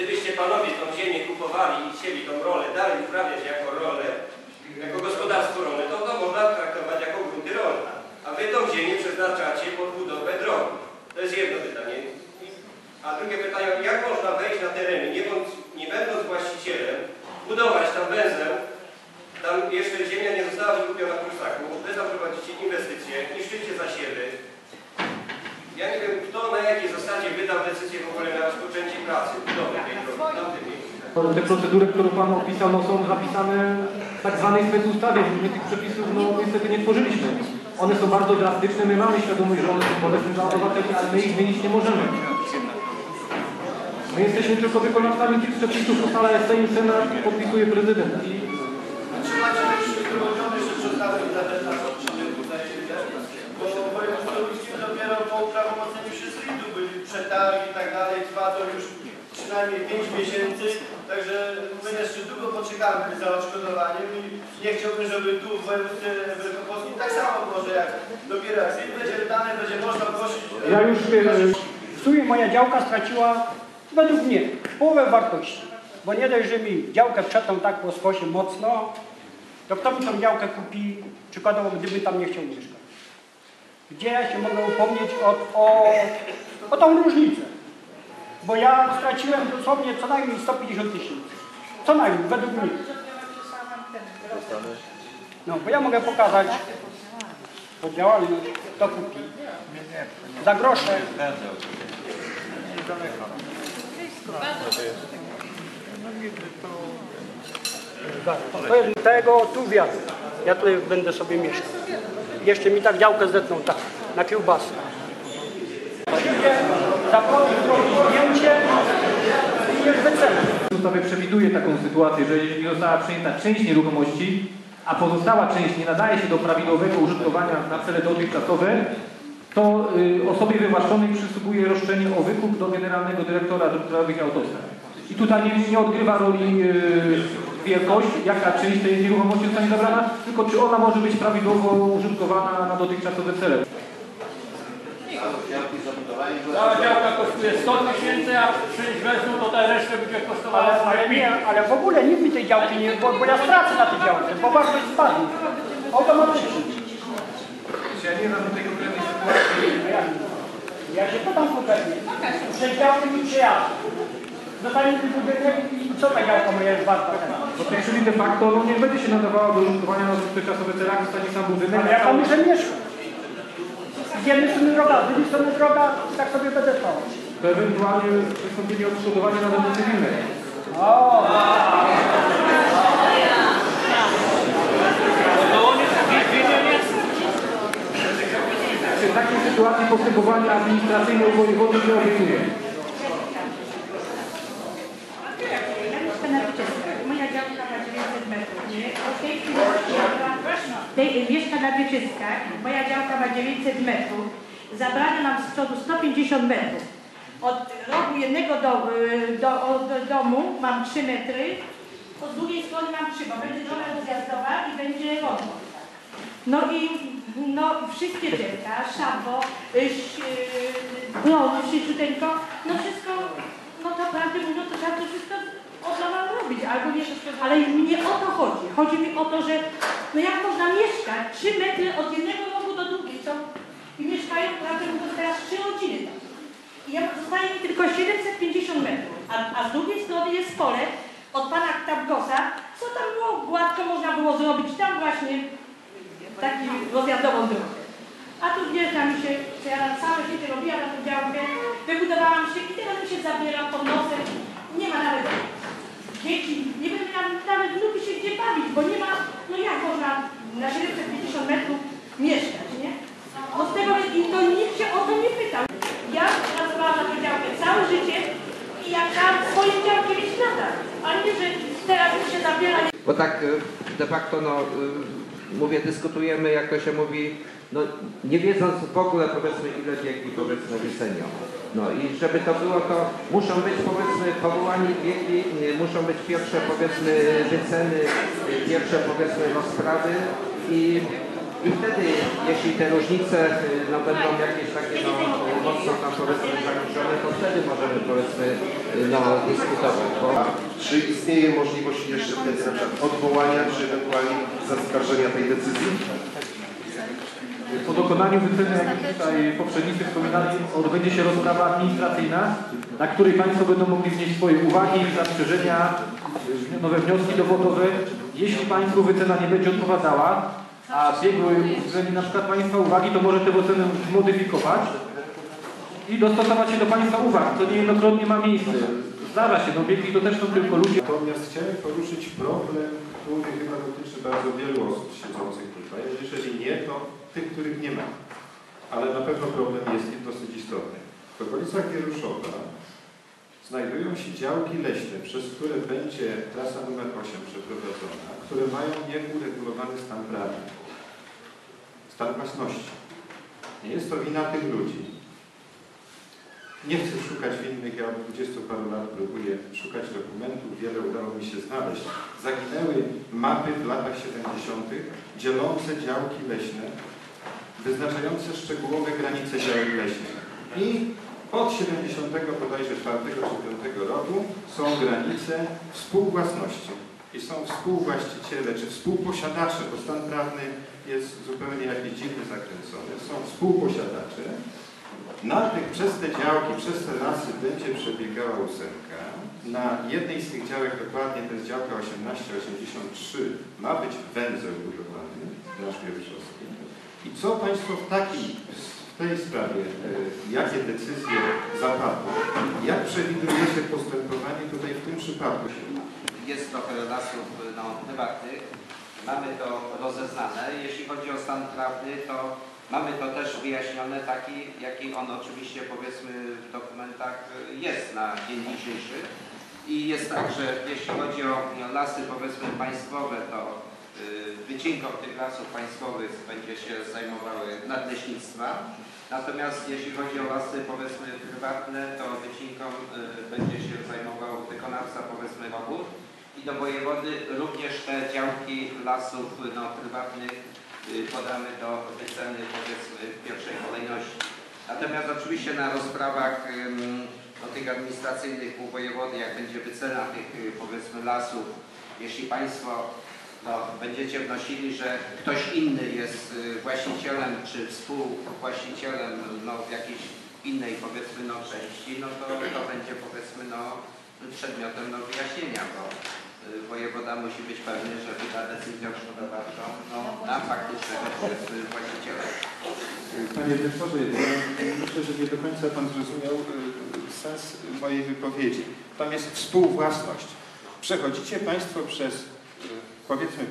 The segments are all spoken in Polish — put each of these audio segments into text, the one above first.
gdybyście panowie tą ziemię kupowali i chcieli tą rolę dalej uprawiać jako rolę, jako gospodarstwo rolne, to to można traktować jako grunty rolne. A wy tą ziemię przeznaczacie pod budowę drogi. To jest jedno pytanie. A drugie pytanie, jak można wejść na tereny, nie, bądź, nie będąc właścicielem, budować tam węzeł, tam jeszcze ziemia nie została wykupiona w Prusaku, wy tam prowadzicie inwestycje, niszczycie zasiewy. Ja nie wiem, kto na jakiej zasadzie wydał decyzję w ogóle na rozpoczęcie pracy, budowy tej drogi w tamtym miejscu. Te procedury, które Pan opisał, no, są zapisane w tak zwanej specustawie. My tych przepisów no, niestety nie tworzyliśmy. One są bardzo drastyczne, my mamy świadomość, że one są bolesne dla obywateli, ale my ich zmienić nie możemy. My jesteśmy tylko wykonawcami tych przepisów, ustala Sejm, Senat, podpisuje prezydent. I Czy macie już wyrobione jeszcze przestawy dla detalicznych tutaj, bo województwo lubuskie uprawomocnieniu wszystkiego byli przetargi i tak dalej, trwa to już przynajmniej 5 miesięcy, także my jeszcze długo poczekamy za odszkodowaniem i nie chciałbym, żeby tu w województwie wielkopolskim tak samo może jak dopiero jak film będzie wydany, będzie można prosić Ja już e, w sumie moja działka straciła według mnie połowę wartości. Bo nie dość, że mi działkę przetą tak po skosie mocno, to kto mi tą działkę kupi, przykładowo gdyby tam nie chciał mieszkać. Gdzie ja się mogę upomnieć o, o, o tą różnicę? Bo ja straciłem dosłownie co najmniej 150 tysięcy. Co najmniej, według mnie. No, bo ja mogę pokazać po działalność, kto kupi. Za grosze. To jest tego tu wiatr. Ja tutaj będę sobie mieszkał. Jeszcze mi tak działkę zetną tak, na kiełbasę. Zrobić zdjęcie i jest wycena. Ustawa przewiduje taką sytuację, że jeżeli została przejęta część nieruchomości, a pozostała część nie nadaje się do prawidłowego użytkowania na cele dotychczasowe, to y, osobie wywłaszczonej przysługuje roszczenie o wykup do generalnego dyrektora dróg krajowych i autostrad. I tutaj nie, nie odgrywa roli y, wielkość, jaka część tej nieruchomości zostanie zabrana, tylko czy ona może być prawidłowo użytkowana na dotychczasowe cele. Cała działka kosztuje 100 tysięcy, a część wezmą, to ta resztę będzie kosztowała Ale, ale nie, ale w ogóle nikt mi tej działki nie, bo, bo ja stracę na tej działce, bo wartość spadnie. Automatycznie. Ja nie znam tej konkretnej sytuacji. Ja, się podam konkretnie. Działkę mi przyjadę. Zostanie mi budynek i co ta działka moja jest warta teraz? No czyli de facto no, nie będzie się nadawała do użytkowania na dotychczasowe cele, jak zostanie sam budynek. Ale ja tam muszę mieszkać. Z jednej strony droga, z drugiej strony droga, tak sobie będę stał. To ewentualnie wystąpienie o odszkodowanie na drodze cywilnej. O, Czy w takiej sytuacji postępowania administracyjne u wojewody nie obejmuje? Ja mieszkam na Wieczyskach. Moja działka ma 900 metrów, nie? Od tej chwili tej, mieszkam na Wieczyskach. Moja działka ma 900 metrów. Zabrano nam z przodu 150 metrów. Od rogu jednego do, do, domu mam 3 metry. Od drugiej strony mam 3, bo będzie droga rozjazdowa i będzie rondo. No i no, wszystkie drzewka, szambo, y, y, brony, szybciuteńko, no wszystko, no to prawdę mówiąc, to trzeba to wszystko od nowa robić, albo nie, ale nie o to chodzi. Chodzi mi o to, że no jak można mieszkać 3 metry od jednego rogu do drugiego co, i mieszkają, prawdę mówiąc, teraz trzy rodziny tam. I ja zostaje mi tylko 750 metrów, a, a z drugiej strony jest pole od pana Tabgosa, co tam było gładko można było zrobić, tam właśnie taki rozjazdową drogę. A tu wjeżdża mi się, że ja na całe życie robiłam na tę działkę, wybudowałam się i teraz mi się zabiera pod nosem. Nie ma nawet dzieci, nie będę miała nawet wnuki się gdzie bawić, bo nie ma, no jak można na 750 metrów mieszkać, nie? No z tego i to nikt się o to nie pytał. Ja pracowałam na tę działkę całe życie i ja chciałam swoją działkę mieć nadal, a nie, że teraz mi się zabiera Bo tak y, de facto, no, y, mówię, dyskutujemy, jak to się mówi, no, nie wiedząc w ogóle, powiedzmy, ile biegli, powiedzmy, wycenią. No i żeby to było, to muszą być, powiedzmy, powołani biegli, muszą być pierwsze, powiedzmy, wyceny, y, pierwsze, powiedzmy, rozprawy i i wtedy, jeśli te różnice y, no, będą jakieś takie no, mocno tam powiedzmy zaniżone, to wtedy możemy powiedzmy no, dyskutować, bo Czy istnieje możliwość jeszcze wtedy na przykład odwołania, czy ewentualnie zaskarżenia tej decyzji? Po dokonaniu wyceny, jak już tutaj poprzednicy wspominali, odbędzie się rozprawa administracyjna, na której Państwo będą mogli wnieść swoje uwagi, zastrzeżenia, nowe wnioski dowodowe. Jeśli Państwu wycena nie będzie odpowiadała, a biegły uwzględni na przykład Państwa uwagi, to może tę ocenę zmodyfikować i dostosować się do Państwa uwag, co niejednokrotnie ma miejsce. Zdarza się, no biegli to też są tylko ludzie. Natomiast chciałem poruszyć problem, który chyba dotyczy bardzo wielu osób siedzących tutaj. Jeżeli nie, to tych, których nie ma. Ale na pewno problem jest i dosyć istotny. W okolicach Wieruszowa znajdują się działki leśne, przez które będzie trasa numer 8 przeprowadzona, które mają nieuregulowany stan prawny, stan własności. Nie jest to wina tych ludzi, nie chcę szukać winnych, ja od 20 paru lat próbuję szukać dokumentów, wiele udało mi się znaleźć. Zaginęły mapy w latach 70. dzielące działki leśne, wyznaczające szczegółowe granice działek leśnych. I od 70 bodajże 4 czy 5 roku są granice współwłasności. I są współwłaściciele czy współposiadacze, bo stan prawny jest zupełnie jakiś dziwny zakręcony. Są współposiadacze, na tych, przez te działki, przez te lasy będzie przebiegała ósemka. Na jednej z tych działek, dokładnie to jest działka 1883, ma być węzeł budowany, nasz Wieruszowski. I co Państwo w, takiej, tej sprawie, e, jakie decyzje zapadły? Jak przewidujecie postępowanie tutaj w tym przypadku? jest trochę lasów no. Mamy to rozeznane. Jeśli chodzi o stan prawny, to mamy to też wyjaśnione taki, jaki on oczywiście powiedzmy w dokumentach jest na dzień dzisiejszy. I jest tak, że jeśli chodzi o lasy powiedzmy państwowe, to wycinką tych lasów państwowych będzie się zajmowały nadleśnictwa. Natomiast jeśli chodzi o lasy powiedzmy prywatne, to wycinką y, będzie się zajmował wykonawca powiedzmy robót. I do wojewody również te działki lasów no, prywatnych y, podamy do wyceny powiedzmy w pierwszej kolejności. Natomiast oczywiście na rozprawach ym, no, tych administracyjnych u wojewody, jak będzie wycena tych y, powiedzmy lasów, jeśli Państwo no, będziecie wnosili, że ktoś inny jest y, właścicielem czy współwłaścicielem no, w jakiejś innej powiedzmy no, części, no to to będzie powiedzmy no, przedmiotem no, wyjaśnienia, bo y, wojewoda musi być pewny, że wyda decyzję odszkodowawczą no, na faktycznego powiedzmy właściciela. Panie dyrektorze, myślę, że nie do końca Pan zrozumiał y, sens mojej wypowiedzi. Tam jest współwłasność. Przechodzicie Państwo przez, powiedzmy,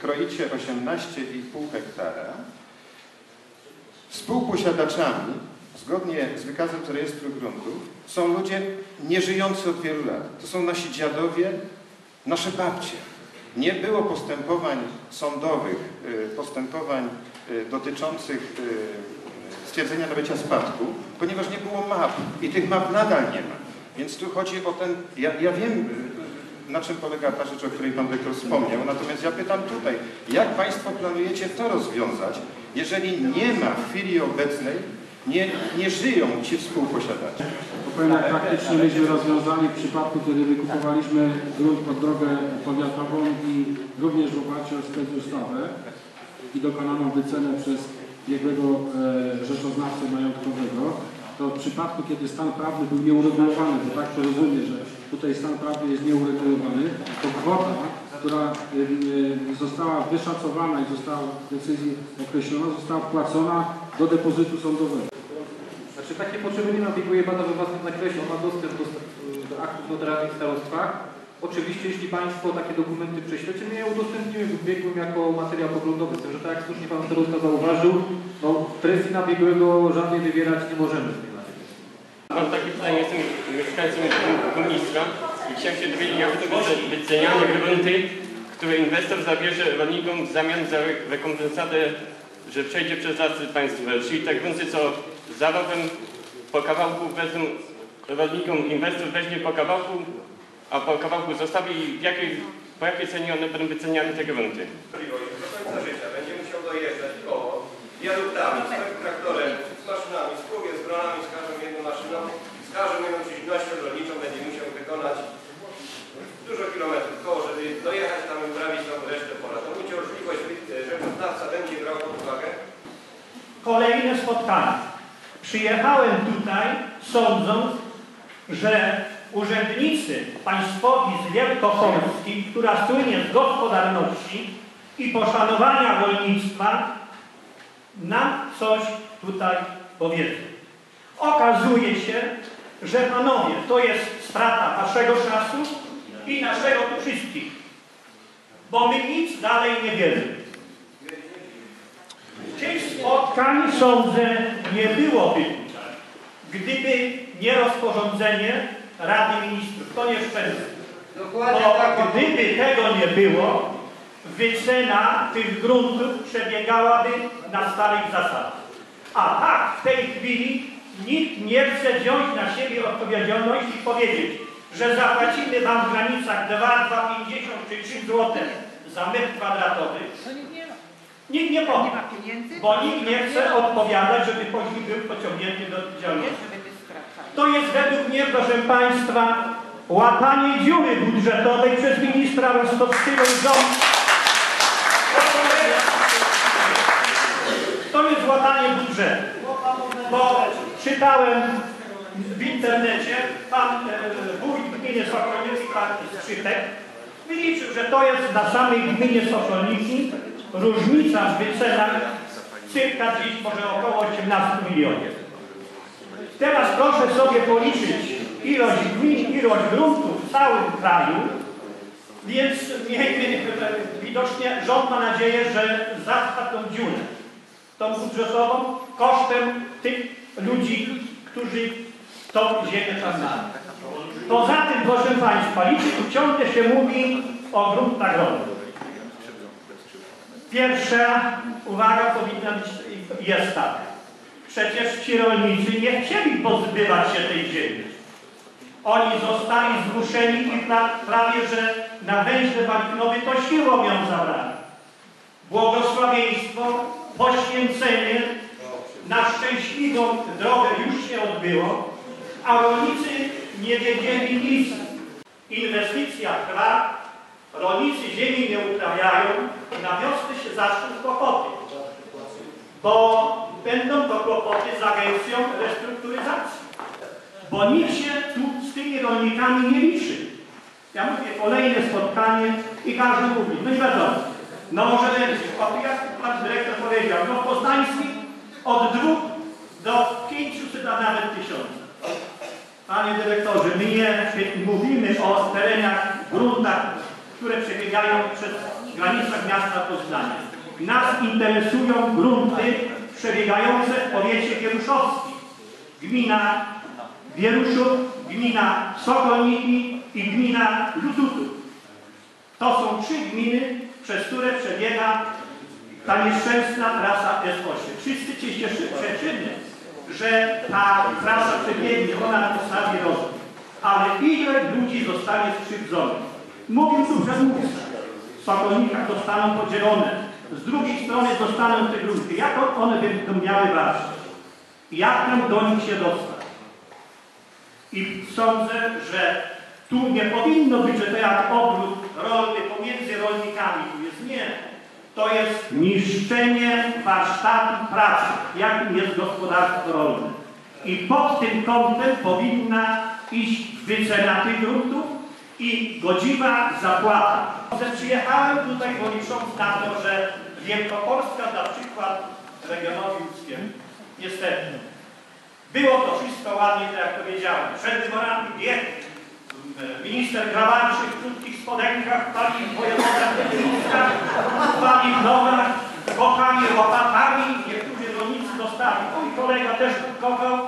kroicie 18,5 hektara. Współposiadaczami, zgodnie z wykazem z rejestru gruntów, są ludzie nieżyjący od wielu lat. To są nasi dziadowie, nasze babcie. Nie było postępowań sądowych, y, postępowań y, dotyczących y, stwierdzenia nabycia spadku, ponieważ nie było map i tych map nadal nie ma. Więc tu chodzi o ten, ja, ja wiem na czym polega ta rzecz, o której Pan Dyrektor wspomniał, natomiast ja pytam tutaj, jak Państwo planujecie to rozwiązać, jeżeli nie ma w chwili obecnej, nie, nie żyją ci współposiadacze? To powiem, jak praktycznie myśmy rozwiązali w przypadku, kiedy wykupowaliśmy grunt pod drogę powiatową i również w oparciu o specustawę i dokonano wycenę przez biegłego e, rzeczoznawcę majątkowego, to w przypadku, kiedy stan prawny był nieuregulowany, bo tak to rozumiem, że tutaj stan prawny jest nieuregulowany, to kwota, która e, została wyszacowana i została w decyzji określona, została wpłacona do depozytu sądowego. Znaczy takie potrzeby nie ma, biegły bada we własnym zakresie, on ma dostęp do, do aktów notarialnych w starostwach. Oczywiście, jeśli Państwo takie dokumenty prześlecie, my je udostępnimy biegłym jako materiał poglądowy, z tym, że tak jak słusznie Pan starosta zauważył, no presji na biegłego żadnej wywierać nie możemy w tej materii. Mam takie pytanie, jestem mieszkańcem Górnictwa i chciałem się dowiedzieć, jak to będzie wyceniane grunty, które inwestor zabierze rolnikom w zamian za re- rekompensatę, że przejdzie przez lasy państwowe. Czyli te grunty, co za rowem po kawałku wezmą rolnikom, inwestor weźmie po kawałku, a po kawałku zostawi jakiej, po jakiej cenie one będą wyceniane te grunty? Do końca życia będzie musiał dojeżdżać koło wiaduktami, z traktorem, z maszynami, z pługiem, z dronami, z każdą jedną maszyną, z Przyjechałem tutaj sądząc, że urzędnicy państwowi z Wielkopolski, która słynie z gospodarności i poszanowania rolnictwa, nam coś tutaj powiedzą. Okazuje się, że panowie, to jest strata waszego czasu i naszego wszystkich, bo my nic dalej nie wiemy. Tych spotkań, sądzę, nie byłoby tutaj, gdyby nie rozporządzenie Rady Ministrów. To nie szczęście. Dokładnie Bo tak. gdyby tego nie było, wycena tych gruntów przebiegałaby na starych zasadach. A tak w tej chwili nikt nie chce wziąć na siebie odpowiedzialności i powiedzieć, że zapłacimy wam w granicach 2, 2,50 czy 3 zł za metr kwadratowy. Nikt nie powie, bo nikt nie chce odpowiadać, żeby później był pociągnięty do odpowiedzialności. To jest według mnie, proszę Państwa, łapanie dziury budżetowej przez ministra Rostowskiego i rząd. To jest łapanie budżetu. Bo czytałem w internecie, pan e, wójt gminy Sokolniki, pan Skrzypek, wyliczył, że to jest na samej gminie Sokolniki różnica w wycenach cyrka gdzieś może około 18 milionów. Teraz proszę sobie policzyć ilość gmin, ilość gruntów w całym kraju, więc miejmy, widocznie rząd ma nadzieję, że zatrwa tą dziurę, tą budżetową, kosztem tych ludzi, którzy tą ziemię tam. Poza tym, proszę Państwa, liczy, ciągle się mówi o gruntach rolnych. Pierwsza uwaga powinna być, jest taka. Przecież ci rolnicy nie chcieli pozbywać się tej ziemi. Oni zostali zmuszeni i pra, prawie, że na węźle Walinowy to siłą ją zabrali. Błogosławieństwo, poświęcenie na szczęśliwą drogę już się odbyło, a rolnicy nie wiedzieli nic. Inwestycja trwa, rolnicy ziemi nie uprawiają, na wiosnę się zaczną kłopoty, bo będą to kłopoty z agencją restrukturyzacji, bo nikt się tu z tymi rolnikami nie liczy. Ja mówię, kolejne spotkanie i każdy mówi, no nie wiadomo, no może o, jak pan dyrektor powiedział, no w Poznańskim od dwóch do 500, a nawet tysiąca. Panie dyrektorze, my nie mówimy o terenach, gruntach, które przebiegają przez granicach miasta Poznania. Nas interesują grunty przebiegające w powiecie wieruszowskim. Gmina Wieruszów, gmina Sokolniki i gmina Lututów. To są trzy gminy, przez które przebiega ta nieszczęsna trasa S8. Wszyscy się cieszymy, że ta trasa przebiegnie, ona na podstawie rozwój. Ale ile ludzi zostanie skrzywdzonych? Mówił tu przedmówca. W Sokolnikach zostaną podzielone. Z drugiej strony dostaną te grunty. Jak one będą miały wartość? Jak do nich się dostać? I sądzę, że tu nie powinno być, że to jak obrót rolny pomiędzy rolnikami. Tu jest nie. To jest niszczenie warsztatu pracy, jakim jest gospodarstwo rolne. I pod tym kątem powinna iść wycena tych gruntów i godziwa zapłata. Przyjechałem tutaj, bo licząc na to, że Wielkopolska da przykład regionowi łódzkiemu. Niestety. Było to wszystko ładnie, tak jak powiedziałem. Przed wyborami biegł minister Grabarczyk w krótkich spodenkach, pani wojewoda Kwiecińska, pani Nowak, bokami, łopatami. Niektórzy rolnicy dostali. Mój kolega też kochał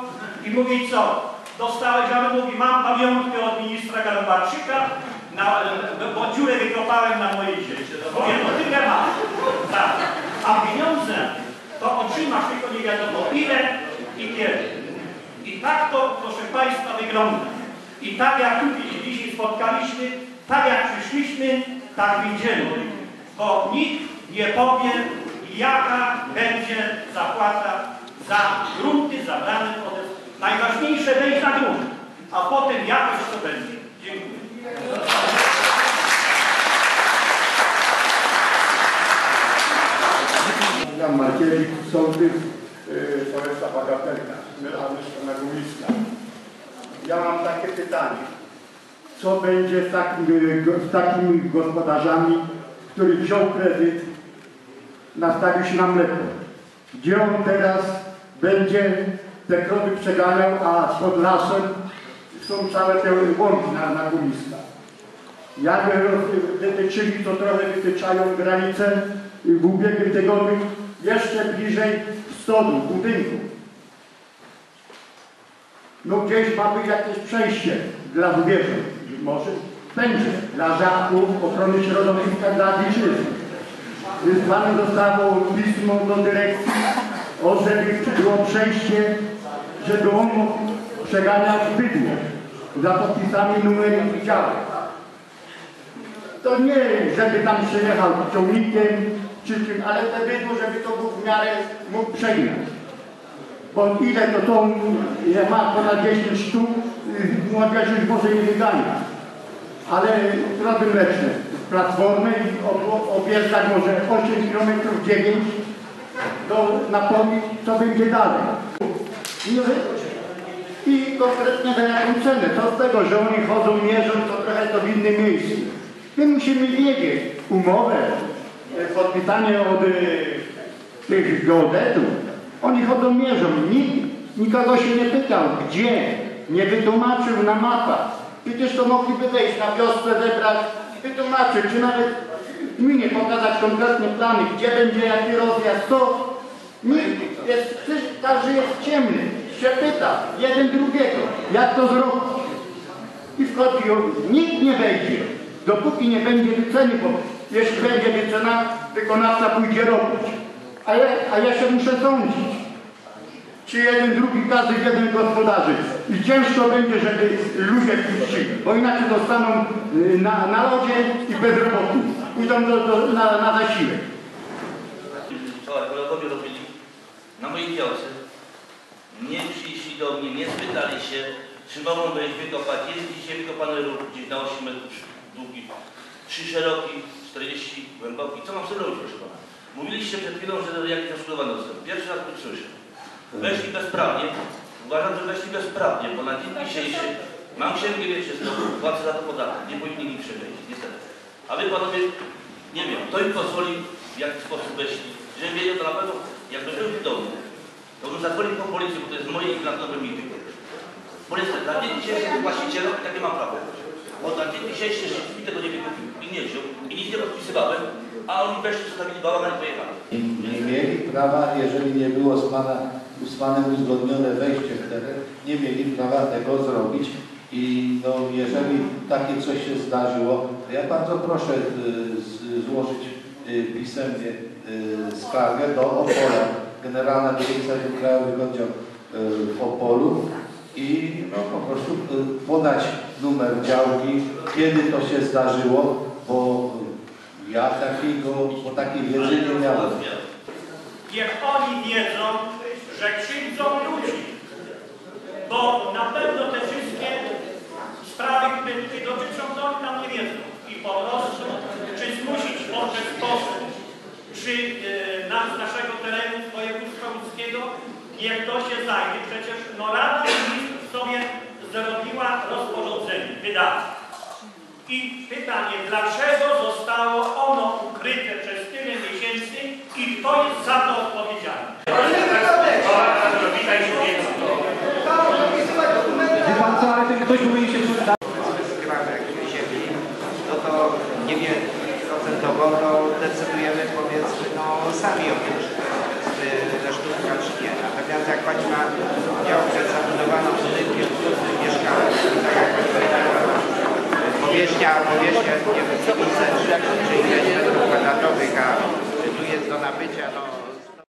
i mówi co? Dostałeś, ale mówi, mam pamiątkę od ministra Grabarczyka, na, bo dziurę wykopałem na mojej ziemi. Mówię, no tyle mam. Tak. A pieniądze to otrzymasz tylko nie wiadomo ile i kiedy. I tak to, proszę Państwa, wygląda. I tak jak tutaj dzisiaj spotkaliśmy, tak jak przyszliśmy, tak wyjdziemy. Bo nikt nie powie, jaka będzie zapłata za grunty zabrane pod Najważniejsze wejść na grunt, a potem jakoś to będzie. Dziękuję. Jan Markiewicz, sołtys, y, Foresta bagatelka. My, a myśmy na gumiska. Ja mam takie pytanie. Co będzie z takimi, z takimi gospodarzami, który wziął kredyt, nastawił się na mleko? Gdzie on teraz będzie te krowy przeganiał, a pod lasem są całe te łąki na, na gumiska. Jak wytyczyli, to trochę wytyczają granice w ubiegłym tygodniu jeszcze bliżej stodu, budynku. No gdzieś ma być jakieś przejście dla zwierząt. Może będzie. Dla żabków, ochrony środowiska, dla dziczyzny. Wysłane zostało pismo do dyrekcji, o żeby było przejście, żeby on mógł przeganiać bydło za podpisami numeru działek. To nie, żeby tam przyjechał ciągnikiem czy czym, ale te bydło, żeby to był w miarę mógł przegnać. Bo ile to ile ma ponad 10 sztuk, y, młodzież już może nie wygania. Ale roby mleczne z platformy objeżdżać może 8 km 9 do napomnieć, co będzie dalej. I, I konkretnie na jaką cenę. Co z tego, że oni chodzą, mierzą, to trochę to w innym miejscu. My musimy wiedzieć umowę, e, podpisanie od e, tych geodetów. Oni chodzą, mierzą. Nikt nikogo się nie pytał, gdzie. Nie wytłumaczył na mapach. Przecież to mogliby wejść na wiosce, zebrać, wytłumaczyć, czy nawet gminie pokazać konkretne plany, gdzie będzie jaki rozjazd, co. Nikt jest, każdy jest ciemny, się pyta, jeden drugiego, jak to zrobić. I wchodzi, o- nikt nie wejdzie, dopóki nie będzie wyceny, bo jeśli będzie wycena, wykonawca pójdzie robić. A ja, a ja się muszę sądzić. Czy jeden, drugi, każdy jeden gospodarzy. I ciężko będzie, żeby ludzie puścili, bo inaczej zostaną y, na, na lodzie i bezrobotni. Pójdą do, do, na, na zasiłek. Wczoraj robili na mojej działce. Nie przyszli do mnie, nie spytali się, czy mogą wejść wykopać. Jest dzisiaj wykopany róg gdzieś na 8 metrów długi, 3 szeroki, 40 głęboki. Co mam sobie robić, proszę pana? Mówiliście przed chwilą, że jakiś oszkodowany został. Pierwszy raz to słyszę. Weszli bezprawnie. Uważam, że weszli bezprawnie, bo na dzień dzisiejszy mam księgę wieczystą, płacę za to podatek. Nie powinni mi przewieźć, niestety. A wy panowie, nie wiem, to im pozwoli, w jaki sposób weszli. Żebym wiedział, to na pewno, jakby był w domu, to bym zadzwonił po policję, bo to jest moje i plantowe mity. Bo niestety, na dzień dzisiejszy właścicielom takie mam prawo. Bo na dzień dzisiejszy nikt tego nie wykupił i nie wziął i nic nie podpisywałem, a oni weszli, zostawili bałagan i pojechali. Nie mieli prawa, jeżeli nie było z, pana, z Panem uzgodnione wejście w teren, nie mieli prawa tego zrobić. I no, jeżeli takie coś się zdarzyło, to ja bardzo proszę y, złożyć y, pisemnie y, skargę do Opola. Generalna Dyrekcja Krajowych Oddział y, w Opolu i no, po prostu y, podać numer działki, kiedy to się zdarzyło, bo ja takiego, bo takiej wiedzy nie miałem. Niech oni wiedzą, że krzywdzą ludzi. Bo na pewno te wszystkie sprawy, które tutaj dotyczą, to oni tam nie wiedzą. I po prostu, czy zmusić w ten sposób, czy e, na, z naszego terenu województwa łódzkiego, niech to się zajmie. Przecież no Rada Ministrów sobie zrobiła rozporządzenie, wydała. I pytanie, dlaczego zostało ono ukryte przez tyle miesięcy i kto jest za to odpowiedzialny? Wie pan co, ale ten ktoś powinien się ziemi, no to nie wiem procentowo, to decydujemy są sami o tym, że sztuka czy nie. Natomiast jak pani ma działkę zabudowaną budynkiem trudnym mieszkalnym, tak jak pani powiedziała, powierzchnia, powierzchnia nie wiem, 500 czy, czy ile metrów kwadratowych, a tu jest do nabycia, no...